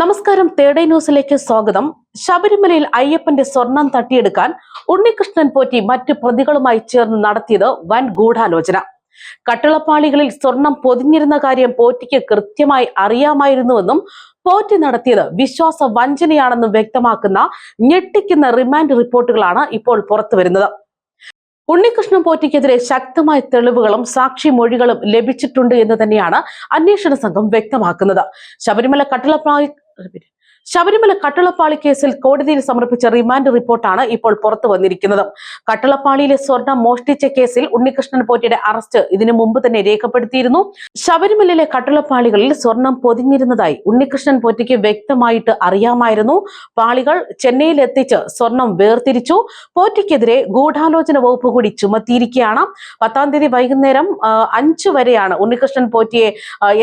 നമസ്കാരം തേടേ ന്യൂസിലേക്ക് സ്വാഗതം. ശബരിമലയിൽ അയ്യപ്പന്റെ സ്വർണം തട്ടിയെടുക്കാൻ ഉണ്ണികൃഷ്ണൻ പോറ്റി മറ്റ് പ്രതികളുമായി ചേർന്ന് നടത്തിയത് വൻ ഗൂഢാലോചന. കട്ടിളപ്പാളികളിൽ സ്വർണം പൊതിഞ്ഞിരുന്ന കാര്യം പോറ്റിക്ക് കൃത്യമായി അറിയാമായിരുന്നുവെന്നും പോറ്റി നടത്തിയത് വിശ്വാസ വഞ്ചനയാണെന്നും വ്യക്തമാക്കുന്ന ഞെട്ടിക്കുന്ന റിമാൻഡ് റിപ്പോർട്ടുകളാണ് ഇപ്പോൾ പുറത്തുവരുന്നത്. ഉണ്ണികൃഷ്ണൻ പോറ്റിക്കെതിരെ ശക്തമായ തെളിവുകളും സാക്ഷി മൊഴികളും ലഭിച്ചിട്ടുണ്ട് എന്ന് തന്നെയാണ് അന്വേഷണ സംഘം വ്യക്തമാക്കുന്നത്. ശബരിമല കട്ടിളപ്പാളി آپ ശബരിമല കട്ടളപ്പാളി കേസിൽ കോടതിയിൽ സമർപ്പിച്ച റിമാൻഡ് റിപ്പോർട്ടാണ് ഇപ്പോൾ പുറത്തു വന്നിരിക്കുന്നത്. കട്ടളപ്പാളിയിലെ സ്വർണം മോഷ്ടിച്ച കേസിൽ ഉണ്ണികൃഷ്ണൻ പോറ്റിയുടെ അറസ്റ്റ് ഇതിനു മുമ്പ് തന്നെ രേഖപ്പെടുത്തിയിരുന്നു. ശബരിമലയിലെ കട്ടളപ്പാളികളിൽ സ്വർണം പൊതിഞ്ഞിരുന്നതായി ഉണ്ണികൃഷ്ണൻ പോറ്റിക്ക് വ്യക്തമായിട്ട് അറിയാമായിരുന്നു. പാളികൾ ചെന്നൈയിൽ എത്തിച്ച് സ്വർണം വേർതിരിച്ചു. പോറ്റിക്കെതിരെ ഗൂഢാലോചന വകുപ്പ് കൂടി ചുമത്തിയിരിക്കുകയാണ്. പത്താം തീയതി വൈകുന്നേരം അഞ്ചു വരെയാണ് ഉണ്ണികൃഷ്ണൻ പോറ്റിയെ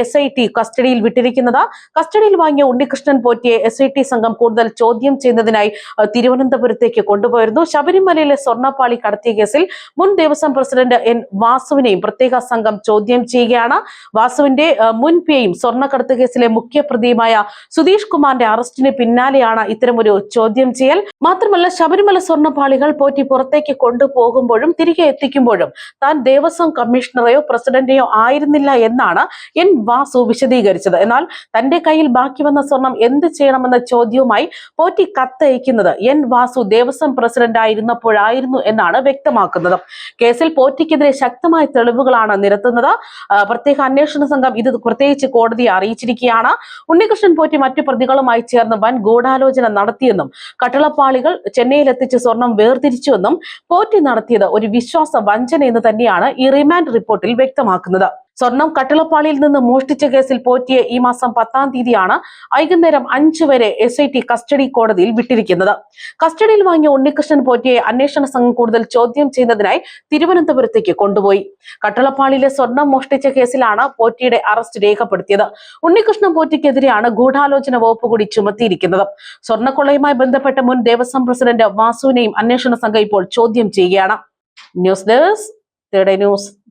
എസ് കസ്റ്റഡിയിൽ വിട്ടിരിക്കുന്നത്. കസ്റ്റഡിയിൽ വാങ്ങിയ ഉണ്ണികൃഷ്ണൻ പോറ്റിയെ എസ് സംഘം കൂടുതൽ ചോദ്യം ചെയ്യുന്നതിനായി തിരുവനന്തപുരത്തേക്ക് കൊണ്ടുപോയിരുന്നു. ശബരിമലയിലെ സ്വർണപ്പാളി കടത്തിയ കേസിൽ മുൻ ദേവസ്വം പ്രസിഡന്റ് എൻ വാസുവിനെയും പ്രത്യേക സംഘം ചോദ്യം ചെയ്യുകയാണ്. വാസുവിന്റെ മുൻ പിയെയും സ്വർണക്കടത്ത് കേസിലെ മുഖ്യ പ്രതിയുമായ സുധീഷ് കുമാറിന്റെ അറസ്റ്റിന് പിന്നാലെയാണ് ഇത്തരമൊരു ചോദ്യം ചെയ്യൽ. മാത്രമല്ല ശബരിമല സ്വർണപ്പാളികൾ പോറ്റി പുറത്തേക്ക് കൊണ്ടുപോകുമ്പോഴും തിരികെ എത്തിക്കുമ്പോഴും താൻ ദേവസ്വം കമ്മീഷണറെയോ പ്രസിഡന്റെയോ ആയിരുന്നില്ല എന്നാണ് എൻ വാസു വിശദീകരിച്ചത്. എന്നാൽ തന്റെ കയ്യിൽ ബാക്കി വന്ന സ്വർണം എന്ത് ചെയ്യണമെന്ന ചോദ്യവുമായി പോറ്റി കത്തയക്കുന്നത് എൻ വാസു ദേവസ്വം പ്രസിഡന്റ് ആയിരുന്നപ്പോഴായിരുന്നു എന്നാണ് വ്യക്തമാക്കുന്നത്. കേസിൽ പോറ്റിക്കെതിരെ ശക്തമായ തെളിവുകളാണ് നിരത്തുന്നത്. പ്രത്യേക അന്വേഷണ സംഘം ഇത് പ്രത്യേകിച്ച് കോടതിയെ അറിയിച്ചിരിക്കുകയാണ്. ഉണ്ണികൃഷ്ണൻ പോറ്റി മറ്റു പ്രതികളുമായി ചേർന്ന് വൻ ഗൂഢാലോചന നടത്തിയെന്നും കട്ടളപ്പാളികൾ ചെന്നൈയിലെത്തിച്ച് സ്വർണം വേർതിരിച്ചുവെന്നും പോറ്റി നടത്തിയത് ഒരു വിശ്വാസ വഞ്ചന എന്ന് തന്നെയാണ് ഈ റിമാൻഡ് റിപ്പോർട്ടിൽ വ്യക്തമാക്കുന്നത്. സ്വർണം കട്ടിളപ്പാളിയിൽ നിന്ന് മോഷ്ടിച്ച കേസിൽ പോറ്റിയെ ഈ മാസം പത്താം തീയതിയാണ് വൈകുന്നേരം അഞ്ചു വരെ എസ് കസ്റ്റഡി കോടതിയിൽ വിട്ടിരിക്കുന്നത്. കസ്റ്റഡിയിൽ വാങ്ങിയ ഉണ്ണികൃഷ്ണൻ പോറ്റിയെ അന്വേഷണ സംഘം കൂടുതൽ ചോദ്യം ചെയ്യുന്നതിനായി തിരുവനന്തപുരത്തേക്ക് കൊണ്ടുപോയി. കട്ടളപ്പാളിയിലെ സ്വർണം മോഷ്ടിച്ച കേസിലാണ് പോറ്റിയുടെ അറസ്റ്റ് രേഖപ്പെടുത്തിയത്. ഉണ്ണികൃഷ്ണൻ പോറ്റിക്കെതിരെയാണ് ഗൂഢാലോചന വകുപ്പ് കൂടി ചുമത്തിയിരിക്കുന്നത്. സ്വർണക്കൊള്ളയുമായി ബന്ധപ്പെട്ട മുൻ ദേവസ്വം പ്രസിഡന്റ് വാസുവിനെയും അന്വേഷണ സംഘം ഇപ്പോൾ ചോദ്യം ചെയ്യുകയാണ്. News desk third news.